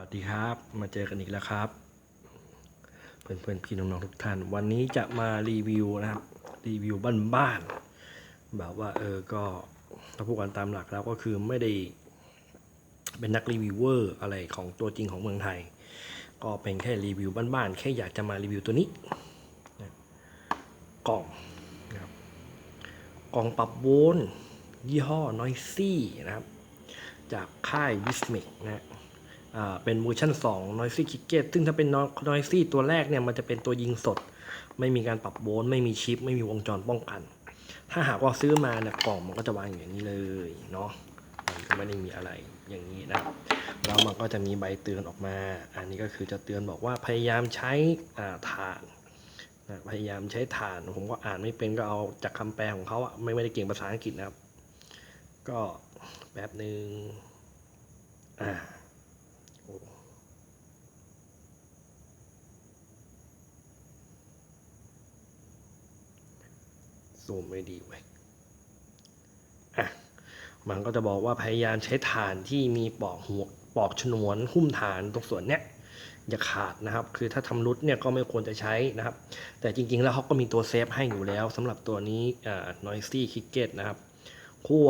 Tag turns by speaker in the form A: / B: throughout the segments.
A: วัสดีครับ มาเจอกันอีกแล้วครับ เพื่อนๆพี่น้องๆทุกท่าน วันนี้จะมารีวิวนะครับ รีวิวบ้านๆแบบว่าเออก็ถ้าพูดกันตามหลักแล้วก็คือไม่ได้ เป็นนักรีวิวเวอร์อะไรของตัวจริงของเมืองไทย ก็เป็นแค่รีวิวบ้านๆแค่อยากจะมารีวิวตัวนี้นะกล่องนะครับกล่องปรับโวลต์ยี่ห้อ Noisy นะครับ จากค่าย w i s m i c นะฮะอ่า เป็นเวอร์ชัน2 Noisy Cricket ซึ่งถ้าเป็น Noisy ตัวแรกเนี่ยมันจะเป็นตัวยิงสด ไม่มีการปรับโวลต์ไม่มีชิป ไม่มีวงจรป้องกัน ถ้าหากว่าซื้อมาเนี่ยกล่องมันก็จะวางอย่างนี้เลยเนาะมันก็ไม่ได้มีอะไรอย่างนี้นะแล้วมันก็จะมีใบเตือนออกมา อันนี้ก็คือจะเตือนบอกว่าพยายามใช้อ่าถ่านนะพยายามใช้ถ่าน ผมก็อ่านไม่เป็นก็เอาจากคำแปลของเขาอะไม่ไม่ได้เก่งภาษาอังกฤษนะครับ ก็แป๊บหนึ่งอ่า ซูมไม่ดีเว้ยอะมันก็จะบอกว่าพยายามใช้ฐานที่มีปอกหัวปอกฉนวนหุ้มฐานตรงส่วนเนี้ยอย่าขาดนะครับ คือถ้าทำรุดเนี่ยก็ไม่ควรจะใช้นะครับ แต่จริงๆแล้วเขาก็มีตัวเซฟให้อยู่แล้วสำหรับตัวนี้อ่า noisy cricket นะครับขั้ว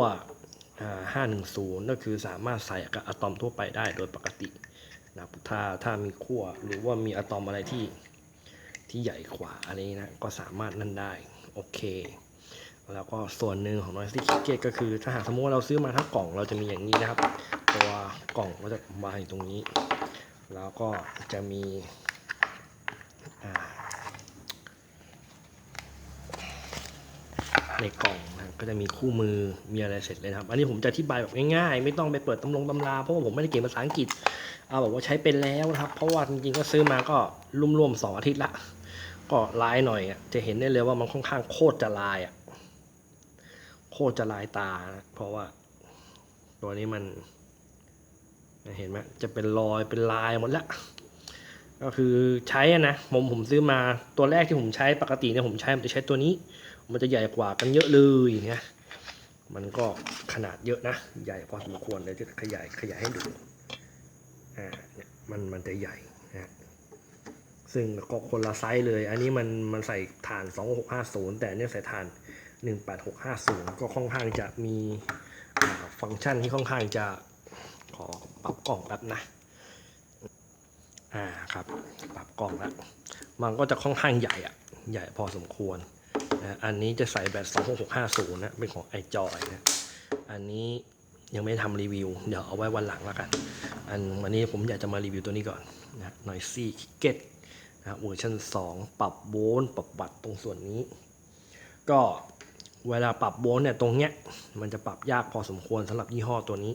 A: อ่า510ก็คือสามารถใส่กับอะตอมทั่วไปได้โดยปกตินะครับถ้าถ้ามีขั้วหรือว่ามีอะตอมอะไรที่ที่ใหญ่กว่าอะไรนี้นะก็สามารถนั่นได้ โอเค แล้วก็ส่วนหนึ่งของ Noisy Cricket ก็คือถ้าหากสมมติว่าเราซื้อมาทั้งกล่องเราจะมีอย่างนี้นะครับ ตัวกล่องก็จะวางอยู่ตรงนี้ แล้วก็จะมีในกล่องนะก็จะมีคู่มือมีอะไรเสร็จเลยนะครับ อันนี้ผมจะอธิบายแบบง่ายๆ ไม่ต้องไปเปิดตำรงตำราเพราะว่าผมไม่ได้เก่งภาษาอังกฤษเอาแบบว่าใช้เป็นแล้วนะครับ เพราะว่าจริงๆก็ซื้อมาก็ร่วมๆสองอาทิตย์ละ ก็ลายหน่อยอะจะเห็นได้เลยว่ามันค่อนข้างโคตรจะลายอะ คตรจะลายตานะเพราะว่า ตัวนี้มัน เห็นไหมจะเป็นรอยเป็นลายหมดแล้วก็คือใช้อะนะผมผมซื้อมาตัวแรกที่ผมใช้ปกติเนี่ยผมใช้ผมจะใช้ตัวนี้ มันจะใหญ่กว่ากันเยอะเลยอย่างเงี้ยมันก็ขนาดเยอะนะ ใหญ่พอสมควรเลยจะขยายขยายให้ดูอ่าเนี่ยมันมันจะใหญ่นะซึ่งก็คนละไซส์เลย อันนี้มันมันใส่ฐาน 2650 แต่อันเนี่ยใส่ฐาน 18650 ก็ค่อนข้างจะมีฟังก์ชันที่ค่อนข้างจะขอปรับกล่องแป๊บนะอ่าครับปรับกล่องแล้วมันก็จะค่อนข้างใหญ่อะใหญ่พอสมควรนะอันนี้จะใส่แบต26650นะเป็นของ iJoy นะอันนี้ยังไม่ทำรีวิว เดี๋ยวเอาไว้วันหลังแล้วกัน อันวันนี้ผมอยากจะมารีวิวตัวนี้ก่อนนะ Noisy Cricket นะเวอร์ชัน2 ปรับโวลต์ปรับวัตต์ตรงส่วนนี้ ก็ เวลาปรับโวลต์เนี่ยตรงเนี้ยมันจะปรับยากพอสมควรสำหรับยี่ห้อตัวนี้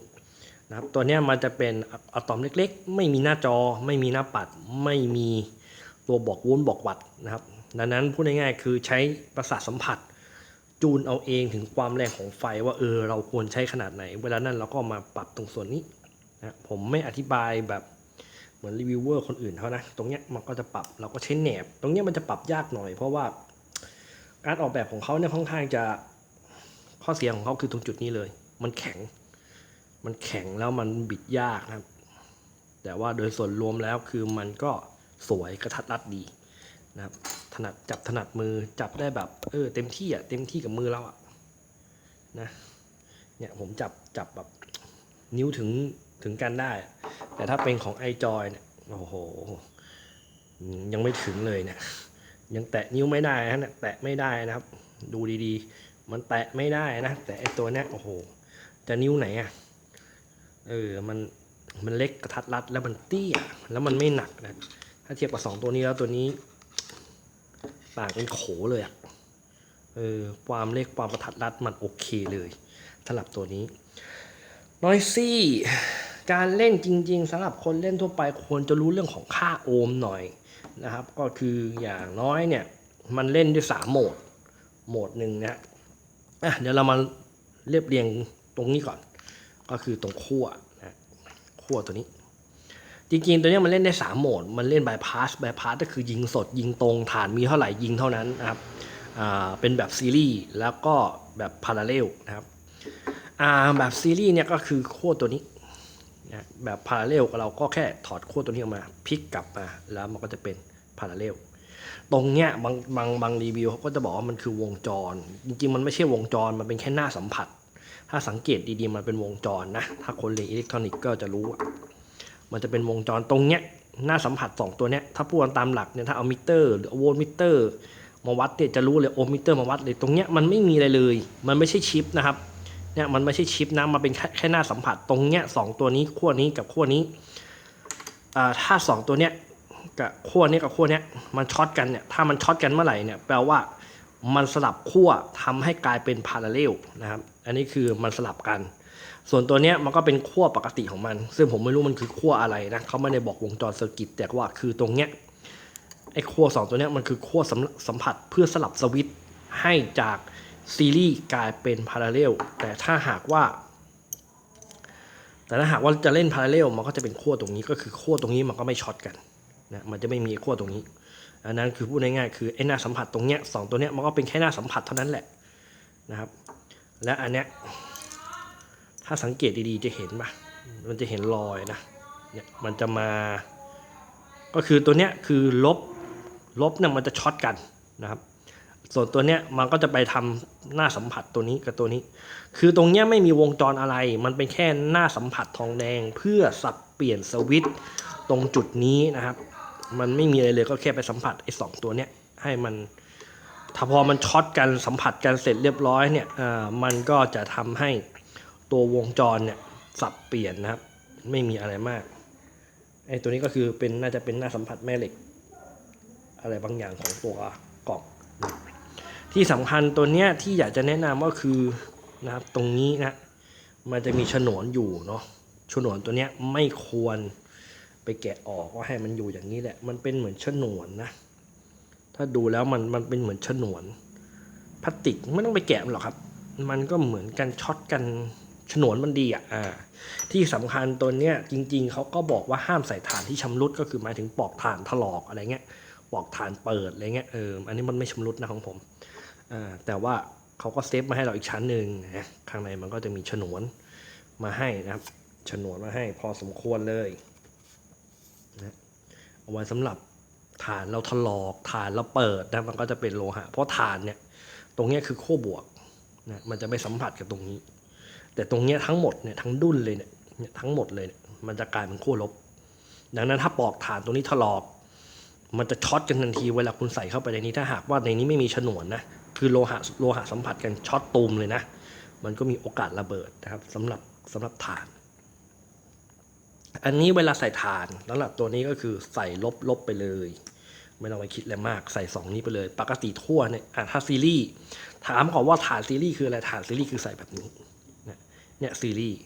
A: นะครับตัวเนี้ยมันจะเป็นอะตอมเล็กๆ ไม่มีหน้าจอ ไม่มีหน้าปัด ไม่มีตัวบอกโวลต์บอกวัตต์นะครับดังนั้นพูดง่ายๆคือใช้ประสาทสัมผัส จูนเอาเองถึงความแรงของไฟว่าเออเราควรใช้ขนาดไหน เวลานั้นเราก็มาปรับตรงส่วนนี้นะผมไม่อธิบายแบบเหมือนรีวิวเวอร์คนอื่นเขานะตรงเนี้ยมันก็จะปรับเราก็ใช้แหนบ ตรงเนี้ยมันจะปรับยากหน่อยเพราะว่า การออกแบบของเขาเนี่ยค่อนข้างจะข้อเสียของเขาคือตรงจุดนี้เลย มันแข็ง มันแข็งแล้วมันบิดยากนะครับ แต่ว่าโดยส่วนรวมแล้วคือมันก็สวยกระทัดรัดดีนะครับ ถนัดจับถนัดมือจับได้แบบเออเต็มที่อะเต็มที่กับมือเราอะนะเนี่ยผมจับจับแบบนิ้วถึงถึงกันได้ แต่ถ้าเป็นของไอจอยเนี่ยโอ้โห ยังไม่ถึงเลยเนี่ย ยังแตะนิ้วไม่ได้นะแตะไม่ได้นะครับ ดูดีๆ มันแตะไม่ได้นะแต่ไอตัวเนี้ยโอ้โห จะนิ้วไหนอะเออมันมันเล็กกระทัดรัดแล้วมันเตี้ยแล้วมันไม่หนักนะถ้าเทียบกับสองตัวนี้แล้วตัวนี้ต่างเป็นโขเลยอะเออความเล็กความกระทัดรัดมันโอเคเลยสำหรับตัวนี้ Noisy การเล่นจริง ๆสำหรับคนเล่นทั่วไปควรจะรู้เรื่องของค่าโอห์มหน่อย นะครับก็คืออย่างน้อยเนี่ยมันเล่นด้วยสามโหมดโหมดหนึ่งนะอะเดี๋ยวเรามาเรียบเรียงตรงนี้ก่อน ก็คือตรงขั้วนะขั้วตัวนี้ จริงๆ ตัวนี้มันเล่นได้สามโหมด มันเล่นบายพาสบายพาสก็คือยิงสดยิงตรงฐานมีเท่าไหร่ยิงเท่านั้นนะครับอ่าเป็นแบบซีรีส์แล้วก็แบบพาราเรลนะครับอ่าแบบซีรีส์เนี่ยก็คือขั้วตัวนี้ นะแบบพาราเรลเราก็แค่ถอดขั้วตัวนี้ออกมาพลิกกลับมาแล้วมันก็จะเป็นพาราเรลตรงเนี้ยบางบางบางรีวิวเขาก็จะบอกว่ามันคือวงจร จริงๆ มันไม่ใช่วงจรมันเป็นแค่หน้าสัมผัส ถ้าสังเกตดีๆมันเป็นวงจรนะ ถ้าคนเรียนอิเล็กทรอนิกส์ก็จะรู้มันจะเป็นวงจรตรงเนี้ยหน้าสัมผัสสองตัวเนี้ยถ้าพูดกันตามหลักเนี่ยถ้าเอามิเตอร์หรือเอาโวลต์มิเตอร์มาวัดเนี่ยจะรู้เลยโอห์มมิเตอร์มาวัดเลยตรงเนี้ยมันไม่มีอะไรเลย มันไม่ใช่ชิปนะครับ เนี่ยมันไม่ใช่ชิปนะมันเป็นแค่แค่หน้าสัมผัสตรงเนี้ยสองตัวนี้ขั้วนี้กับขั้วนี้อ่าถ้าสองตัวเนี้ยกับขั้วนี้กับขั้วเนี้ยมันช็อตกันเนี่ยถ้ามันช็อตกันเมื่อไหร่เนี่ยแปลว่ามันสลับขั้วทำให้กลายเป็นพาราเรลนะครับ อันนี้คือมันสลับกัน ส่วนตัวเนี้ยมันก็เป็นขั้วปกติของมัน ซึ่งผมไม่รู้มันคือขั้วอะไรนะเขาไม่ได้บอกวงจรเซอร์กิตแต่ว่าคือตรงเนี้ยไอ้ขั้วสองตัวเนี้ยมันคือขั้วสัมสัมผัสเพื่อสลับสวิตช์ให้จาก ซีรีส์กลายเป็นพาราเรลแต่ถ้าหากว่า แต่ถ้าหากว่าจะเล่นพาราเรลมันก็จะเป็นขั้วตรงนี้ก็คือขั้วตรงนี้มันก็ไม่ช็อตกันนะมันจะไม่มีขั้วตรงนี้ อันนั้นคือพูดง่ายๆคือไอ้หน้าสัมผัสตรงเนี้ยสองตัวเนี้ยมันก็เป็นแค่หน้าสัมผัสเท่านั้นแหละนะครับ และอันเนี้ยถ้าสังเกตดีๆจะเห็นปะมันจะเห็นรอยนะเนี่ยมันจะมา ก็คือตัวเนี้ยคือลบลบเนี่ยมันจะช็อตกันนะครับ ส่วนตัวเนี้ยมันก็จะไปทำหน้าสัมผัสตัวนี้กับตัวนี้ คือตรงเนี้ยไม่มีวงจรอะไร มันเป็นแค่หน้าสัมผัสทองแดงเพื่อสับเปลี่ยนสวิตช์ตรงจุดนี้นะครับ มันไม่มีอะไรเลยก็แค่ไปสัมผัสไอ้สองตัวเนี้ยให้มันถ้าพอมันช็อตกันสัมผัสกันเสร็จเรียบร้อยเนี่ยอ่ามันก็จะทำให้ตัววงจรเนี่ยสับเปลี่ยนนะครับ ไม่มีอะไรมากไอ้ตัวนี้ก็คือเป็นน่าจะเป็นหน้าสัมผัสแม่เหล็ก อะไรบางอย่างของตัว ที่สำคัญตัวเนี้ยที่อยากจะแนะนำก็คือนะครับตรงนี้นะมันจะมีฉนวนอยู่เนาะฉนวนตัวเนี้ยไม่ควรไปแกะออกก็ให้มันอยู่อย่างนี้แหละ มันเป็นเหมือนฉนวนนะ ถ้าดูแล้วมันมันเป็นเหมือนฉนวนพลาสติกไม่ต้องไปแกะมันหรอกครับ มันก็เหมือนกันช็อตกันฉนวนมันดีอะอ่า ที่สำคัญตัวเนี้ยจริง ๆเขาก็บอกว่าห้ามใส่ถ่านที่ชำรุดก็คือหมายถึงปอกถ่านถลอกอะไรเงี้ยปอกถ่านเปิดอะไรเงี้ยเอออันนี้มันไม่ชำรุดนะของผม แต่ว่าเขาก็เซฟมาให้เราอีกชั้นหนึ่งนะข้างในมันก็จะมีฉนวนมาให้นะครับฉนวนมาให้พอสมควรเลยนะเอาไว้สำหรับฐานเราถลอกฐานเราเปิดนะมันก็จะเป็นโลหะเพราะฐานเนี่ยตรงนี้คือขั้วบวกนะมันจะไม่สัมผัสกับตรงนี้ แต่ตรงนี้ทั้งหมดเนี่ยทั้งดุนเลยเนี่ยเนี่ยทั้งหมดเลยเนี่ยมันจะกลายเป็นขั้วลบ ดังนั้นถ้าปอกฐานตรงนี้ถลอก มันจะช็อตกันทันทีเวลาคุณใส่เข้าไปในนี้ถ้าหากว่าในนี้ไม่มีฉนวนนะ คือโลหะโลหะสัมผัสกันช็อตตูมเลยนะ มันก็มีโอกาสระเบิดนะครับสำหรับสำหรับฐาน อันนี้เวลาใส่ฐานสำหรับตัวนี้ก็คือใส่ลบลบไปเลย ไม่ต้องไปคิดอะไรมากใส่สองนี้ไปเลย ปกติทั่วเนี่ยอะถ้าซีรีส์ถามก่อนว่าฐานซีรีส์คืออะไรฐานซีรีส์คือใส่แบบนี้เนี่ยเนี่ยซีรีส์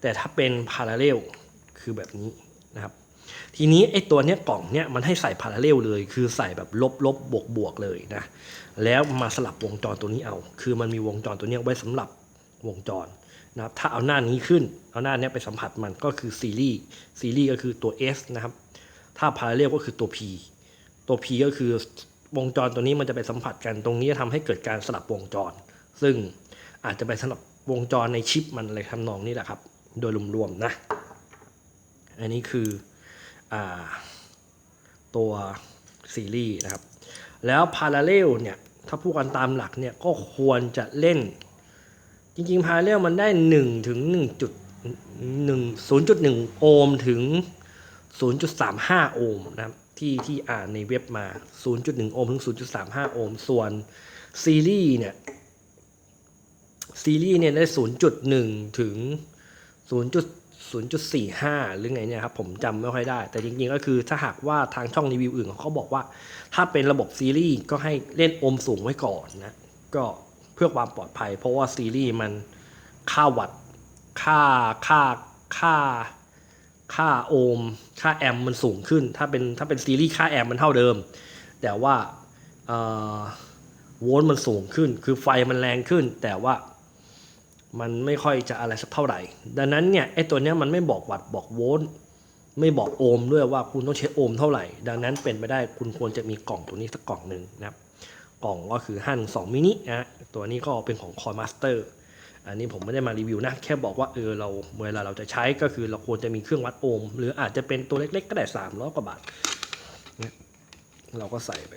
A: แต่ถ้าเป็นพาราเรลคือแบบนี้นะครับ ทีนี้ไอ้ตัวเนี้ยกล่องเนี้ยมันให้ใส่พาราเรลเลย คือใส่แบบลบลบบวกบวกเลยนะแล้วมาสลับวงจรตัวนี้เอา คือมันมีวงจรตัวเนี้ยไว้สำหรับวงจรนะครับถ้าเอาหน้านี้ขึ้น เอาหน้าเนี้ยไปสัมผัสมันก็คือซีรีส์ซีรีส์ก็คือตัว S นะครับถ้าพาราเรลก็คือตัว P ตัว P ก็คือวงจรตัวนี้มันจะไปสัมผัสกันตรงนี้จะทำให้เกิดการสลับวงจร ซึ่งอาจจะไปสลับวงจรในชิปมันอะไรทำนองนี้แหละครับ โดยรวมๆนะ อันนี้คือ ตัวซีรีส์นะครับ แล้วพาราเรลเนี่ย ถ้าพูดกันตามหลักเนี่ย ก็ควรจะเล่น จริงๆพาราเรลมันได้1ถึง1จุด1 0.1 โอห์มถึง 0.35 โอห์มนะครับที่ที่อ่านในเว็บมา 0.1 โอห์มถึง 0.35 โอห์มส่วนซีรีส์เนี่ยซีรีส์เนี่ยได้ 0.1 ถึง 0.45 หรือไงเนี่ยครับผมจำไม่ค่อยได้ แต่จริงๆก็คือถ้าหากว่าทางช่องรีวิวอื่นเขาบอกว่า ถ้าเป็นระบบซีรีส์ก็ให้เล่นโอห์มสูงไว้ก่อนนะ ก็เพื่อความปลอดภัย เพราะว่าซีรีส์มันค่าวัตต์ค่าค่าค่าค่าโอห์มค่าแอมป์มันสูงขึ้น ถ้าเป็นถ้าเป็นซีรีส์ค่าแอมป์มันเท่าเดิม แต่ว่าโวลต์มันสูงขึ้น คือไฟมันแรงขึ้น แต่ว่า มันไม่ค่อยจะอะไรสักเท่าไหร่ ดังนั้นเนี่ยไอ้ตัวเนี้ยมันไม่บอกวัตต์บอกโวลต์ไม่บอกโอห์มด้วยว่าคุณต้องใช้โอห์มเท่าไหร่ ดังนั้นเป็นไปได้คุณควรจะมีกล่องตัวนี้สักกล่องหนึ่งนะครับกล่องก็คือหั่น2มินินะตัวนี้ก็เป็นของ Core Master อันนี้ผมไม่ได้มารีวิวนะ แค่บอกว่าเออเราเวลาเราจะใช้ก็คือเราควรจะมีเครื่องวัดโอห์มหรืออาจจะเป็นตัวเล็กๆ ก็ได้สามร้อยกว่าบาทเนี่ยเราก็ใส่ไป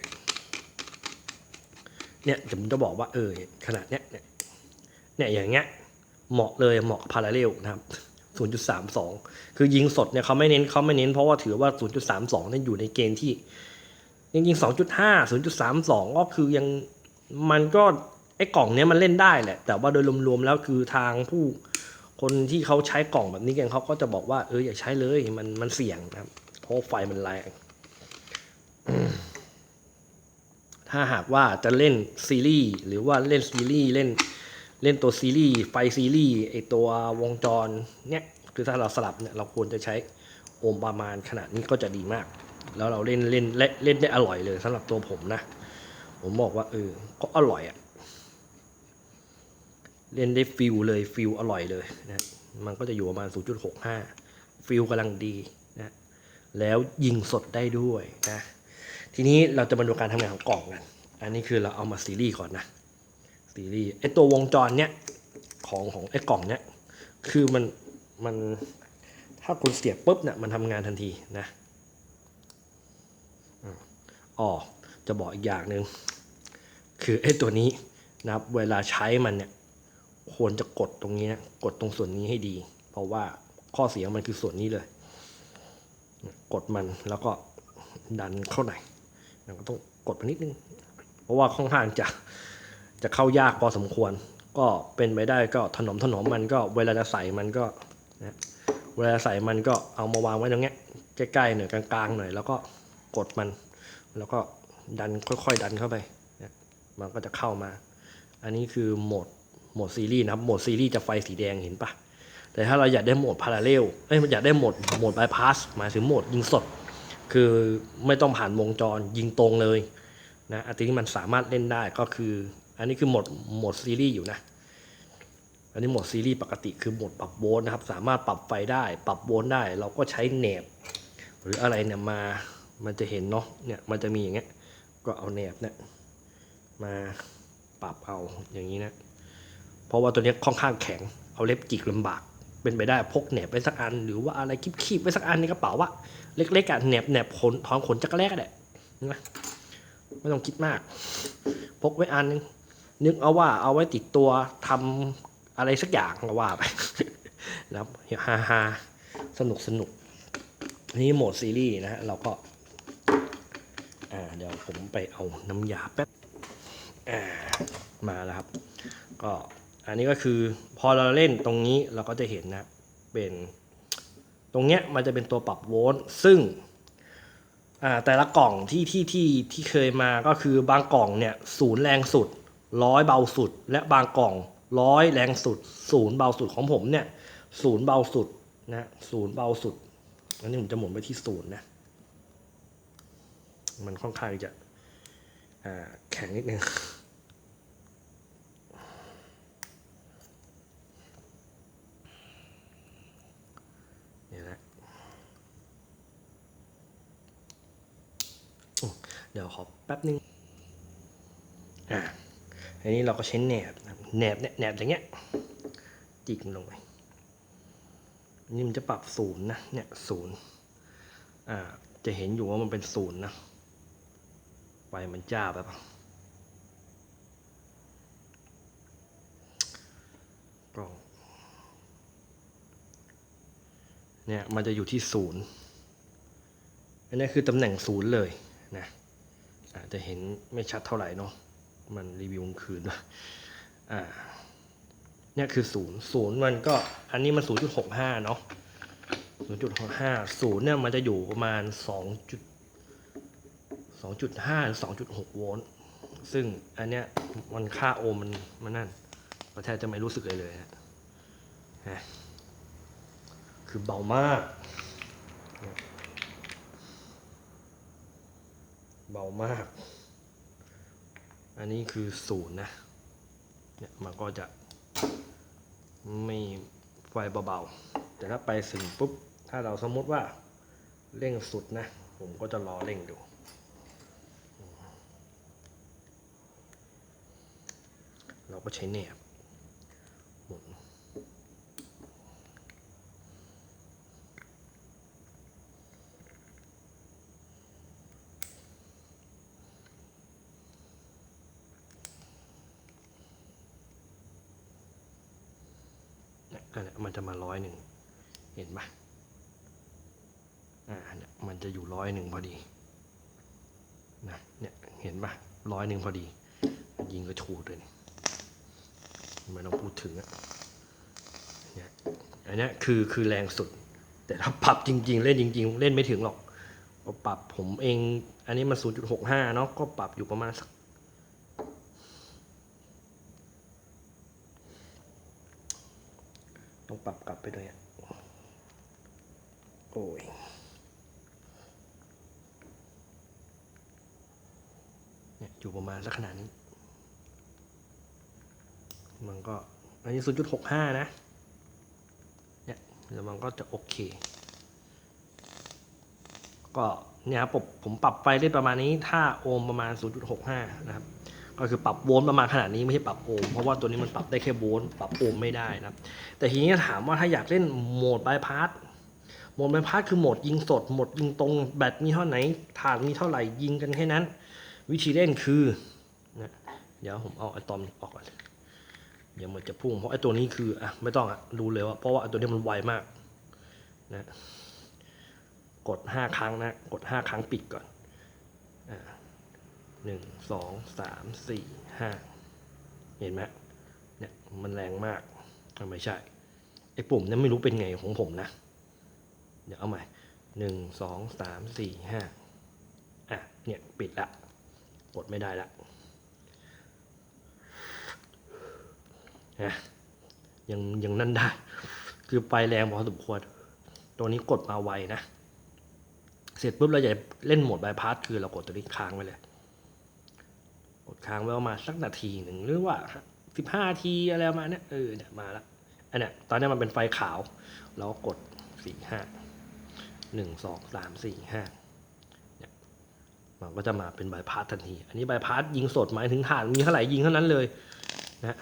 A: เนี่ยผมจะบอกว่าเออขนาดเนี้ยเนี่ยอย่างเงี้ย เหมาะเลยเหมาะกับพาราเรลนะครับ 0.32 คือยิงสดเนี่ยเขาไม่เน้นเขาไม่เน้นเพราะว่าถือว่า 0.32นี่ยอยู่ในเกณฑ์ที่จริงๆ2.5 0.32 ก็คือยังมันก็ไอ้กล่องเนี้ยมันเล่นได้แหละ แต่ว่าโดยรวมๆแล้วคือทางผู้คนที่เขาใช้กล่องแบบนี้กันเขาก็จะบอกว่าเอออย่าใช้เลยมันมันเสี่ยงนะครับเพราะไฟมันแรงถ้าหากว่าจะเล่นซีรีส์หรือว่าเล่นซีรีส์เล่น เล่นตัวซีรีส์ไฟซีรีส์ไอตัววงจรเนี่ยคือถ้าเราสลับเนี่ยเราควรจะใช้โอห์มประมาณขนาดนี้ก็จะดีมาก แล้วเราเล่นเล่นเล่นได้อร่อยเลยสำหรับตัวผมนะ ผมบอกว่าเออก็อร่อยอะ่ะเล่นได้ฟิลเลยฟิลอร่อยเลยนะมันก็จะอยู่ประมาณ 0.65 ฟิลกำลังดีนะแล้วยิงสดได้ด้วยนะทีนี้เราจะมาดูการทำงานของกล่องกัน อันนี้คือเราเอามาซีรีส์ก่อนนะ ซีรีส์ไอตัววงจรเนี้ยของของไอกล่องเนี้ยคือมันมันถ้าคุณเสียบปุ๊บเนี่ยมันทำงานทันทีนะอ๋อจะบอกอีกอย่างหนึ่งคือไอ้ตัวนี้นะครับเวลาใช้มันเนี่ยควรจะกดตรงนี้นะกดตรงส่วนนี้ให้ดี เพราะว่าข้อเสียมันคือส่วนนี้เลย กดมันแล้วก็ดันเข้าไหนก็ต้องกดไปนิดนึง เพราะว่าค่อนข้างจะ จะเข้ายากพอสมควร ก็เป็นไปได้ก็ถนอมถนอมมันก็เวลาจะใส่มันก็นะเวลาใส่มันก็เอามาวางไว้ตรงเนี้ยใกล้ๆหน่อยกลางๆหน่อยแล้วก็กดมัน แล้วก็ดันค่อยๆดันเข้าไปนะมันก็จะเข้ามา อันนี้คือโหมดโหมดซีรีส์นะครับโหมดซีรีส์จะไฟสีแดงเห็นปะแต่ถ้าเราอยากได้โหมดพาราเรลเอ้ยอยากได้โหมดโหมดบายพาสหมายถึงโหมดยิงสด คือไม่ต้องผ่านวงจรยิงตรงเลยนะอันนี้มันสามารถเล่นได้ก็คือ อันนี้คือหมดหมดซีรีส์อยู่นะ อันนี้หมดซีรีส์ปกติคือหมดปรับโวลต์นะครับ สามารถปรับไฟได้ ปรับโวลต์ได้ เราก็ใช้แหนบ หรืออะไรเนี่ยมา มันจะเห็นเนาะ เนี่ยมันจะมีอย่างเงี้ย ก็เอาแหนบเนี่ยมาปรับเอาอย่างนี้นะ เพราะว่าตัวเนี้ยค่อนข้างแข็ง เอาเล็บจิกลำบาก เป็นไปได้พกแหนบไปสักอัน หรือว่าอะไรคีบๆไปสักอันในกระเป๋าอะเล็กๆอะแหนบแหนบขนท้องขนจักรแรกก็ได้นะไม่ต้องคิดมาก พกไว้อันนึง นึกเอาว่าเอาไว้ติดตัวทำอะไรสักอย่างก็ว่าไปนะครับฮาฮาสนุกสนุกนี่โหมดซีรีส์นะฮะเราก็อ่าเดี๋ยวผมไปเอาน้ำยาแป๊บอ่ามาแล้วครับ ก็อันนี้ก็คือพอเราเล่นตรงนี้เราก็จะเห็นนะเป็นตรงเนี้ยมันจะเป็นตัวปรับโวลต์ซึ่งอ่าแต่ละกล่องที่ที่ที่ที่เคยมาก็คือบางกล่องเนี่ยศูนย์แรงสุด ร้อยเบาสุด และบางกล่องร้อยแรงสุดศูนย์เบาสุดของผมเนี่ยศูนย์เบาสุดนะศูนย์เบาสุดอันนี้ผมจะหมุนไปที่ศูนย์นะมันค่อนข้างจะแข็งนิดนึงนี่ยนะเดี๋ยวขอแป๊บนึงอ่า อันนี้เราก็ใช้แหนบแหนบเนี่ยแหนบอย่างเงี้ยจิกมันลงไปอันนี่มันจะปรับศูนย์นะเนี่ยศูนย์อ่าจะเห็นอยู่ว่ามันเป็นศูนย์นะไฟมันจ้าไปปะกล้องเนี่ยมันจะอยู่ที่ศูนย์อันนี้คือตำแหน่งศูนย์เลยนะอาจจะเห็นไม่ชัดเท่าไหร่เนาะ มันรีวิวกลางคืนอ่าเนี่ยคือศูนย์ศูนย์มันก็อันนี้มันศูนย์จุดหกห้าเนาะศูนย์จุดหกห้าศูนย์เนี่ยมันจะอยู่ประมาณสองจุดสองจุดห้าหรือสองจุดหกโวลต์ซึ่งอันเนี้ยมันค่าโอห์มมันมันนั่นเราแทบจะไม่รู้สึกเลยเลยฮะคือเบามาก เบามาก อันนี้คือศูนย์นะเนี่ยมันก็จะไม่ไฟเบาๆ แต่ถ้าไปถึงปุ๊บ ถ้าเราสมมติว่าเร่งสุดนะ ผมก็จะรอเร่งดูเราก็ใช้แหนบหมุน อันเนี้ยมันจะมาร้ อยหนึ่งเห็นปะอ่าเนี่ยมันจะอยู่ร้อยหนึ่งพอดีนะเนี่ยเห็นปะร้อยหนึ่งพอดี ยิงกระชูดเลยไม่ต้องพูดถึงอะเนี่ยอันนี้คือคือแรงสุด แต่ถ้าปรับจริง ๆ เล่นจริง ๆ เล่นไม่ถึงหรอกก็ปรับผมเอง อันนี้มัน 0.65 เนาะก็ปรับอยู่ประมาณสัก ต้องปรับกลับไปด้วยอะโอ้ยเนี่ยอยู่ประมาณสักขนาดนี้ มันก็อันนี้ 0.65 นะ เนี่ยแล้วมันก็จะโอเค ก็เนี่ยครับผมผมปรับไฟได้ประมาณนี้ ถ้าโอห์มประมาณ 0.65 นะครับ ก็คือปรับโวลต์ประมาณขนาดนี้ไม่ใช่ปรับโอห์มเพราะว่าตัวนี้มันปรับได้แค่โวลต์ปรับโอห์มไม่ได้นะแต่ทีนี้ถามว่าถ้าอยากเล่นโหมดบายพาสโหมดบายพาสคือโหมดยิงสดโหมดยิงตรงแบตมีเท่าไหนฐานมีเท่าไหร่ยิงกันแค่นั้น วิธีเล่นคือนะเดี๋ยวผมเอาไอะตอมออกก่อนเดี๋ยวมันจะพุ่งเพราะไอ้ตัวนี้คืออะไม่ต้องอะดูเลยว่าเพราะว่าไอ้ตัวนี้มันไวมากนะกดห้าครั้งนะ กดห้าครั้งปิดก่อนอ่า หนึ่งสองสามสี่ห้าเห็นไหมเนี่ยมันแรงมากไม่ใช่ไอ้ปุ่มนั้นไม่รู้เป็นไงของผมนะ เดี๋ยวเอาใหม่หนึ่งสองสามสี่ห้าอะเนี่ยปิดละกดไม่ได้ละนะยังยังนั่นได้ คือไฟแรงพอสมควร ตัวนี้กดมาไวนะ เสร็จปุ๊บเราจะเล่นโหมดบายพาสคือเรากดตัวนี้ค้างไว้เลย กดค้างไว้ประมาณสักนาทีหนึ่งหรือว่าสิบห้าทีอะไรประมาณเนี้ยเออเนี่ยมาละอันเนี้ยตอนนี้มันเป็นไฟขาว เราก็กดสี่ห้าหนึ่งสองสามสี่ห้าเนี่ยมันก็จะมาเป็นบายพาสทันที อันนี้บายพาสยิงสดหมายถึงฐานมีเท่าไหร่ยิงเท่านั้นเลยนะ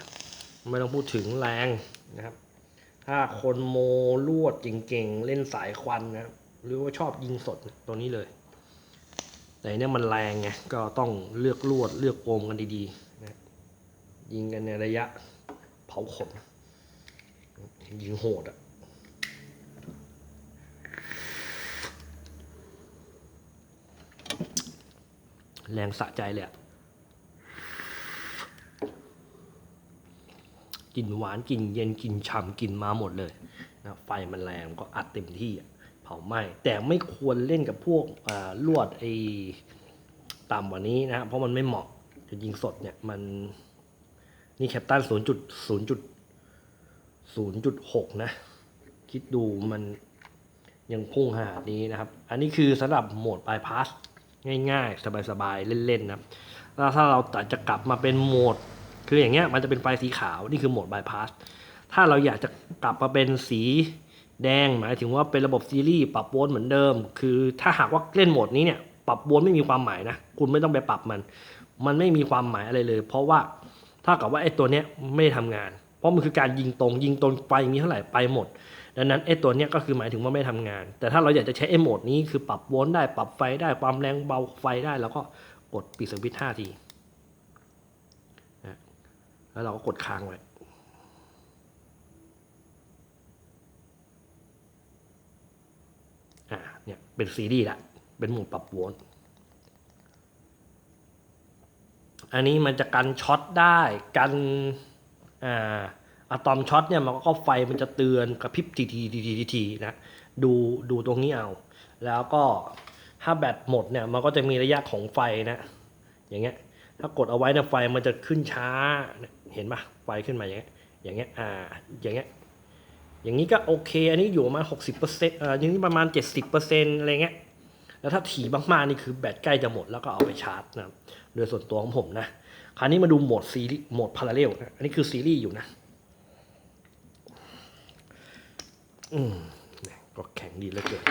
A: ไม่ต้องพูดถึงแรงนะครับ ถ้าคนโมลวดเก่งๆ เล่นสายควันนะหรือว่าชอบยิงสดตัวนี้เลย แต่เนี่ยมันแรงไงก็ต้องเลือกลวดเลือกโอมกันดีๆนะยิงกันในระยะเผาขน ยิงโหดอะแรงสะใจเลยอะกลิ่นหวานกลิ่นเย็นกลิ่นฉ่ำกลิ่นมาหมดเลยนะไฟมันแรงก็อัดเต็มที่อะ เผาไหม้แต่ไม่ควรเล่นกับพวกลวดไอ้ต่ำกว่านี้นะ เพราะมันไม่เหมาะจะยิงสดเนี่ยมันนี่แคปตันศูนย์จุดศูนย์จุดศูนย์จุดหกนะ คิดดูมันยังพุ่งขนาดนี้นะครับ อันนี้คือสำหรับโหมดบายพาสง่ายๆ สบายๆ เล่นๆนะแล้วถ้าเราตัดจะกลับมาเป็นโหมด คืออย่างเงี้ยมันจะเป็นไฟสีขาว นี่คือโหมดบายพาสถ้าเราอยากจะกลับมาเป็นสี แดงหมายถึงว่าเป็นระบบซีรีส์ปรับโวลต์เหมือนเดิม คือถ้าหากว่าเล่นโหมดนี้เนี่ยปรับโวลต์ไม่มีความหมายนะคุณไม่ต้องไปปรับมัน มันไม่มีความหมายอะไรเลย เพราะว่าถ้ากับว่าไอ้ตัวเนี้ยไม่ได้ทำงาน เพราะมันคือการยิงตรง ยิงตรงไฟมีเท่าไหร่ไปหมด ดังนั้นไอ้ตัวเนี้ยก็คือหมายถึงว่าไม่ทำงาน แต่ถ้าเราอยากจะใช้ไอ้โหมดนี้คือปรับโวลต์ได้ปรับไฟได้ความแรงเบาไฟได้ แล้วก็กดปิดสวิตช์ห้าทีแล้วเราก็กดค้างไว้ อ่า เป็นซีรีส์ละเป็นหมดปรับโวลต์อันนี้มันจะกันช็อตได้กันอ่าอะตอมช็อตเนี่ยมันก็ไฟมันจะเตือนกระพริบทีทีทีทีทีทีนะดูดูตรงนี้เอา แล้วก็ถ้าแบตหมดเนี่ยมันก็จะมีระยะของไฟนะอย่างเงี้ยถ้ากดเอาไว้เนี่ยไฟมันจะขึ้นช้าเห็นปะไฟขึ้นมาอย่างเงี้ยอย่างเงี้ยอ่าอย่างเงี้ย อย่างนี้ก็โอเค อันนี้อยู่ประมาณหกสิบเปอร์เซ็นต์อ่าอย่างนี้ประมาณเจ็ดสิบเปอร์เซ็นต์อะไรเงี้ย แล้วถ้าถี่มากๆนี่คือแบตใกล้จะหมดแล้วก็เอาไปชาร์จนะโดยส่วนตัวของผมนะ คราวนี้มาดูโหมดซีรีส์โหมดพาราเรลนะอันนี้คือซีรีส์อยู่นะอืมนี่ก็แข็งดีเหลือเกิน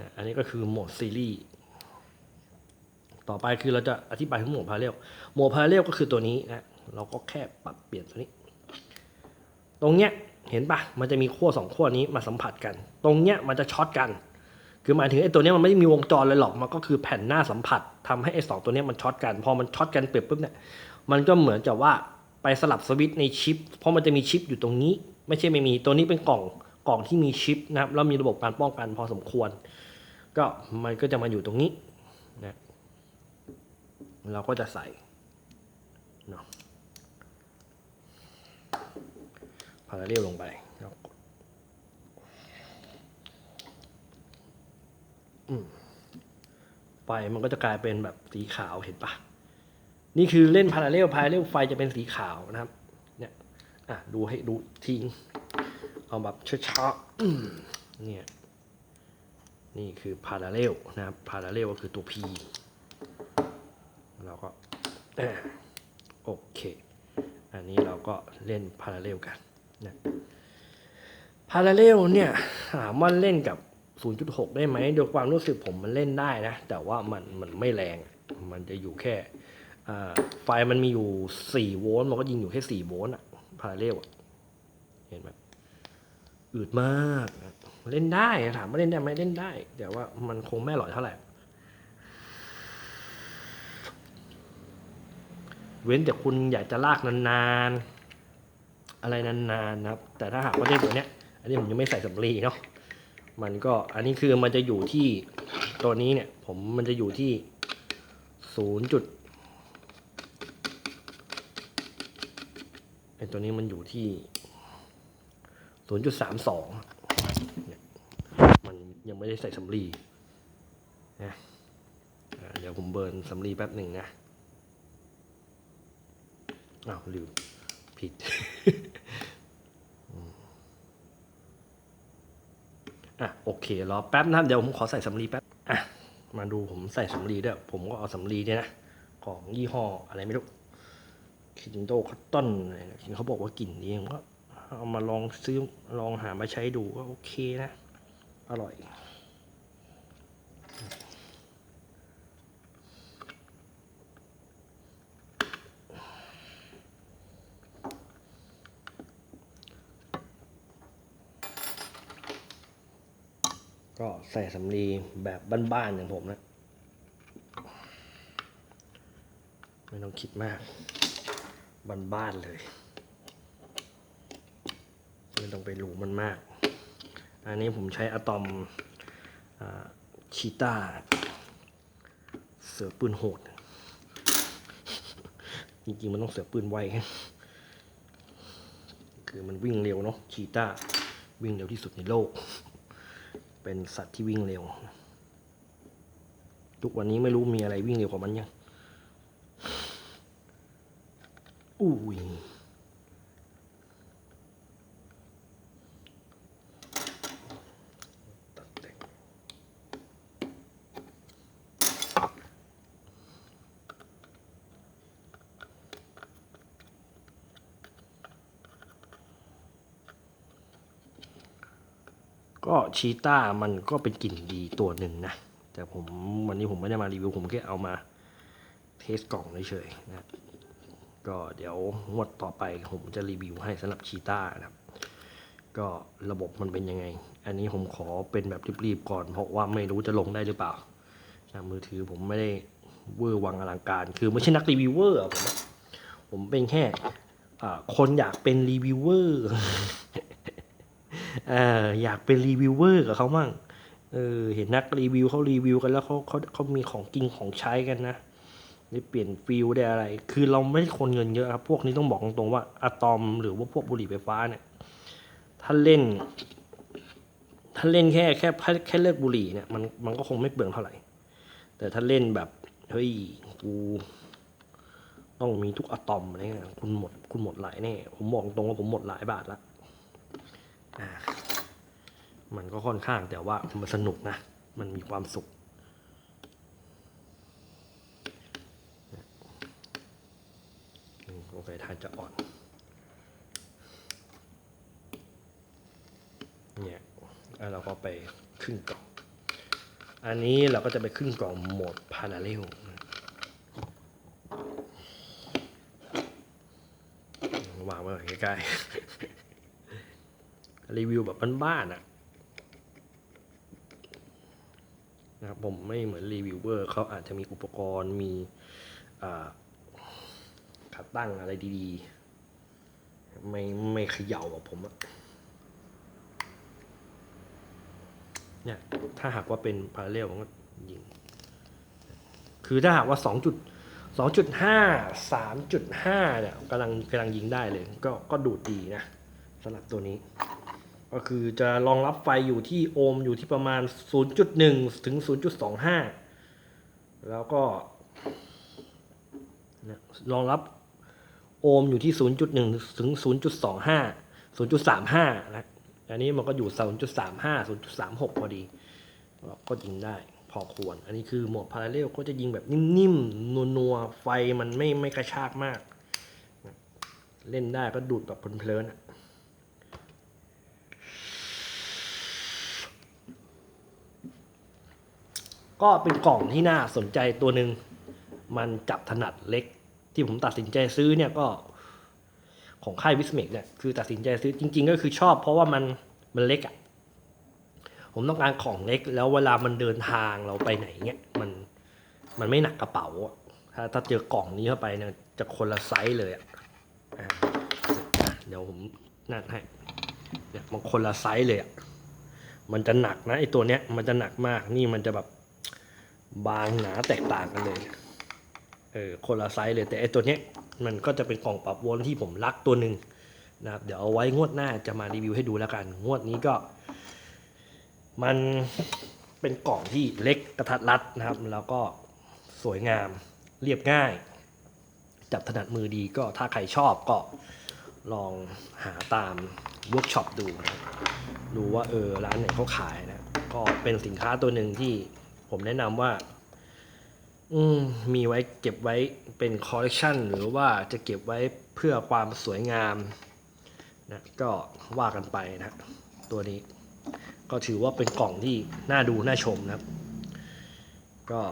A: นะอันนี้ก็คือโหมดซีรีส์ต่อไปคือเราจะอธิบายถึงโหมดพาราเรลโหมดพาราเรลก็คือตัวนี้นะเราก็แค่ปรับเปลี่ยนตัวนี้ ตรงเนี้ย เห็นปะมันจะมีขั้วสองขั้วนี้มาสัมผัสกัน ตรงเนี้ยมันจะช็อตกัน คือหมายถึงไอ้ตัวเนี้ยมันไม่ได้มีวงจรเลยหรอก มันก็คือแผ่นหน้าสัมผัสทำให้ไอ้สองตัวเนี้ยมันช็อตกัน พอมันช็อตกันเปรียบปุ๊บเนี่ย มันก็เหมือนจะว่าไปสลับสวิตช์ในชิป เพราะมันจะมีชิปอยู่ตรงนี้ ไม่ใช่ไม่มี ตัวนี้เป็นกล่อง กล่องที่มีชิปนะครับ แล้วมีระบบการป้องกันพอสมควร ก็มันก็จะมาอยู่ตรงนี้นะ เราก็จะใส่เนาะ พาราเรลลงไปไฟมันก็จะกลายเป็นแบบสีขาวเห็นปะนี่คือเล่นพาราเรลพาราเรลไฟจะเป็นสีขาวนะครับ เนี่ยอะดูให้ดูทิ้งเอาแบบช้าๆเนี่ยนี่คือพาราเรลนะครับพาราเรลก็คือตัว P เราก็โอเค อันนี้เราก็เล่นพาราเรลกัน นะพาราเรลเนี่ยถามว่าเล่นกับ 0.6 ได้ไหมโดยความรู้สึกผมมันเล่นได้นะ แต่ว่ามันมันไม่แรง มันจะอยู่แค่ไฟมันมีอยู่ 4 โวลต์ มันก็ยิงอยู่แค่ 4 โวลต์อะพาราเรลอเห็นไหมอืดมากเล่นได้ถามว่าเล่นได้ไหมเล่นได้ แต่ว่ามันคงไม่อร่อยเท่าไหร่ เว้นแต่คุณอยากจะลากนานๆ อะไรนานๆนะครับ แต่ถ้าหากว่าเล่นตัวเนี้ย อันนี้ผมยังไม่ใส่สำลีเนาะมันก็อันนี้คือมันจะอยู่ที่ตัวนี้เนี่ย ผมมันจะอยู่ที่ศูนย์จุดไอตัวนี้มันอยู่ที่ศูนย์จุดสามสองมันยังไม่ได้ใส่สำลีนะอ่าเดี๋ยวผมเบิร์นสำลีแป๊บหนึ่งนะอ้าวลืม ผิด อะโอเครอแป๊บนะเดี๋ยวผมขอใส่สำลีแป๊บ อะ มาดูผมใส่สำลีด้วยผมก็เอาสำลีเนี่ยนะ ของยี่ห้ออะไรไม่รู้คินโตคอตตอนอะไรนะเห็นเขาบอกว่ากลิ่นดีผมก็เอามาลองซื้อลองหามาใช้ดูก็โอเคนะ อร่อย ก็ ใส่สำลีแบบบ้านๆอย่างผมนะ ไม่ต้องคิดมาก บ้านๆเลย ไม่ต้องไปหรูมันมาก อันนี้ผมใช้อะตอมชีตาเสือปืนโหด จริงๆ มันต้องเสือปืนไวคือมันวิ่งเร็วเนาะชีตาวิ่งเร็วที่สุดในโลก เป็นสัตว์ที่วิ่งเร็ว ทุกวันนี้ไม่รู้มีอะไรวิ่งเร็วกว่ามันยังอุ้ย ชีต้ามันก็เป็นกลิ่นดีตัวหนึ่งนะ แต่ผมวันนี้ผมไม่ได้มารีวิว ผมแค่เอามาเทสกล่องเฉยๆนะก็เดี๋ยวงวดต่อไปผมจะรีวิวให้สำหรับชีต้านะครับก็ระบบมันเป็นยังไง อันนี้ผมขอเป็นแบบรีบๆก่อน เพราะว่าไม่รู้จะลงได้หรือเปล่านะมือถือผมไม่ได้เวอร์วังอลังการ คือไม่ใช่นักรีวิวเวอร์ผมอะผมเป็นแค่คนอยากเป็นรีวิวเวอร์ ออยากเป็นรีวิวเวอร์กับเขามั่งเออเห็นนักรีวิวเขารีวิวกันแล้วเขาเขาเขามีของกินของใช้กันนะได้เปลี่ยนฟิลได้อะไร คือเราไม่ใช่คนเงินเยอะครับ พวกนี้ต้องบอกตรงๆว่าอะตอมหรือว่าพวกบุหรี่ไฟฟ้าเนี่ย ถ้าเล่น ถ้าเล่นแค่แค่แค่เลิกบุหรี่เนี่ยมันมันก็คงไม่เปลืองเท่าไหร่ แต่ถ้าเล่นแบบเฮ้ยกูต้องมีทุกอะตอมอะไรเงี้ยคุณหมดคุณหมดหลายแน่ ผมบอกตรงว่าผมหมดหลายบาทละ มันก็ค่อนข้างแต่ว่ามันสนุกนะ มันมีความสุข โอเคทานจะอ่อน เนี่ยแล้วเราก็ไปขึ้นกล่อง อันนี้เราก็จะไปขึ้นกล่องโหมดพาราเรลวางไว้ใกล้ๆ รีวิวแบบบ้านๆอะนะครับผมไม่เหมือนรีวิวเวอร์เขาอาจจะมีอุปกรณ์มีขาตั้งอะไรดีๆ ไม่ไม่เขย่าแบบผมอะเนี่ยถ้าหากว่าเป็นพาราเรลมันก็ยิง คือถ้าหากว่าสองจุดสองจุดห้าสามจุดห้าเนี่ยกำลังกำลังยิงได้เลย ก็ก็ดูดดีนะสำหรับตัวนี้ ก็คือจะรองรับไฟอยู่ที่โอห์มอยู่ที่ประมาณ 0.1 ถึง 0.25 แล้วก็รองรับโอห์มอยู่ที่ 0.1 ถึง 0.25 0.35 นะ อันนี้มันก็อยู่ 0.35 0.36 พอดี ก็ยิงได้พอควร อันนี้คือโหมดพาราเรลก็จะยิงแบบนิ่มๆ นัวๆ ไฟมันไม่ไม่กระชากมาก เล่นได้ก็ดูดแบบเพลินๆอะ ก็เป็นกล่องที่น่าสนใจตัวหนึ่งมันจับถนัดเล็ก ที่ผมตัดสินใจซื้อเนี่ยก็ของค่ายวิสเมกเนี่ยคือตัดสินใจซื้อจริง ๆ ก็คือชอบ เพราะว่ามันมันเล็กอะ่ะผมต้องการของเล็กแล้วเวลามันเดินทางเราไปไหนเนี่ยมันมันไม่หนักกระเป๋าถ้าถ้าเจอกล่องนี้เข้าไปเนี่ยจะคนละไซส์เลยอะ่ะเดี๋ยวผมนั่นให้เนี่ยมันคนละไซส์เลยอะมันจะหนักนะไอตัวเนี้ยมันจะหนักมากนี่มันจะแบบ บางหนาแตกต่างกันเลย เออคนละไซส์เลยแต่ไอตัวเนี้ยมันก็จะเป็นกล่องปรับวลต์ที่ผมรักตัวหนึ่งนะครับ เดี๋ยวเอาไว้งวดหน้าจะมารีวิวให้ดูแล้วกัน งวดนี้ก็ มันเป็นกล่องที่เล็กกระทัดรัดนะครับ แล้วก็สวยงามเรียบง่าย จับถนัดมือดีก็ถ้าใครชอบก็ลองหาตามเวิร์กช็อปดูนะครับดูว่าเออร้านไหนเขาขายนะ ก็เป็นสินค้าตัวหนึ่งที่ ผมแนะนำว่า อืมมีไว้เก็บไว้เป็นคอลเลกชันหรือว่าจะเก็บไว้เพื่อความสวยงามนะก็ว่ากันไปนะตัวนี้ ก็ถือว่าเป็นกล่องที่น่าดูน่าชมนะครับ ก็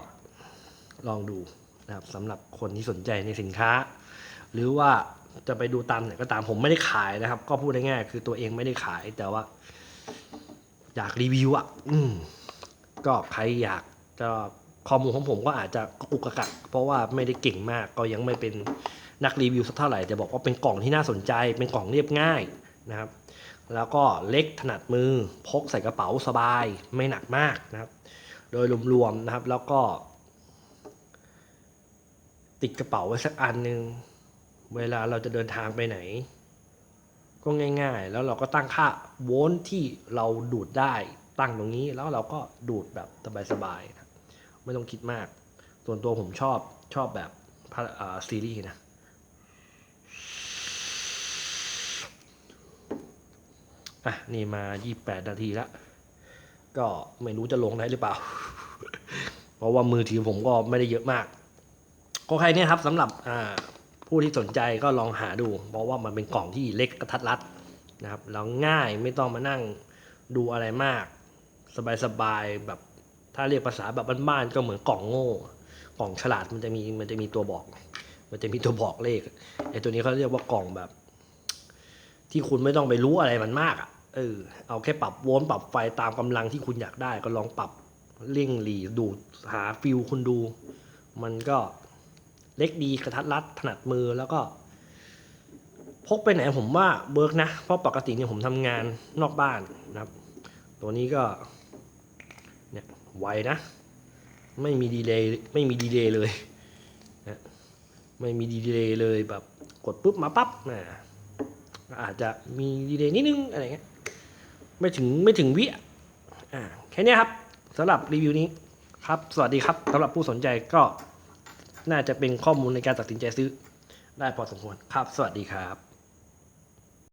A: ลองดูนะครับสำหรับคนที่สนใจในสินค้า หรือว่าจะไปดูตามไหนก็ตามผมไม่ได้ขายนะครับ ก็พูดง่ายๆคือตัวเองไม่ได้ขายแต่ว่า อยากรีวิวอะ อืม ก็ใครอยาก จะข้อมูลของผมก็อาจจะกุกกะกัก เพราะว่าไม่ได้เก่งมากก็ยังไม่เป็นนักรีวิวสักเท่าไหร่แต่บอกว่าเป็นกล่องที่น่าสนใจ เป็นกล่องเรียบง่ายนะครับ แล้วก็เล็กถนัดมือพกใส่กระเป๋าสบายไม่หนักมากนะครับ โดยรวมๆนะครับ แล้วก็ ติดกระเป๋าไว้สักอันหนึ่งเวลาเราจะเดินทางไปไหน ก็ง่าย ๆ แล้วเราก็ตั้งค่าโวลต์ที่เราดูดได้ตั้งตรงนี้แล้วเราก็ดูดแบบสบายๆนะ ไม่ต้องคิดมาก ส่วนตัวผมชอบชอบแบบพาอ่าซีรีส์นะอะ นี่มา 28 นาทีแล้วก็ไม่รู้จะลงได้หรือเปล่า เพราะว่ามือถือผมก็ไม่ได้เยอะมากก็ใครเนี่ยครับสำหรับอ่าผู้ที่สนใจก็ลองหาดู เพราะว่ามันเป็นกล่องที่เล็กกระทัดรัดนะครับ แล้วง่ายไม่ต้องมานั่งดูอะไรมาก สบายๆแบบ ถ้าเรียกภาษาแบบบ้านๆก็เหมือนกล่องโง่กล่องฉลาดมันจะมีมันจะมีตัวบอก มันจะมีตัวบอกเลขไอ้ตัวนี้เขาเรียกว่ากล่องแบบ ที่คุณไม่ต้องไปรู้อะไรมันมากอะเออเอาแค่ปรับโวลต์ปรับไฟตามกำลังที่คุณอยากได้ ก็ลองปรับเร่งหลีดูหาฟิลคุณดู มันก็เล็กดีกระทัดรัดถนัดมือแล้วก็ พกไปไหนผมว่าเบิร์กนะ เพราะปกติเนี่ยผมทำงานนอกบ้านนะครับ ตัวนี้ก็ ไวนะ ไม่มีดีเลย์ไม่มีดีเลย์เลยนะไม่มีดีเลย์เลยแบบกดปุ๊บมาปั๊บนะอาจจะมีดีเลย์นิดนึงอะไรเงี้ยไม่ถึงไม่ถึงวิอะอ่าแค่นี้ครับสำหรับรีวิวนี้ครับ สวัสดีครับสำหรับผู้สนใจก็น่าจะเป็นข้อมูลในการตัดสินใจซื้อ ได้พอสมควรครับ สวัสดีครับ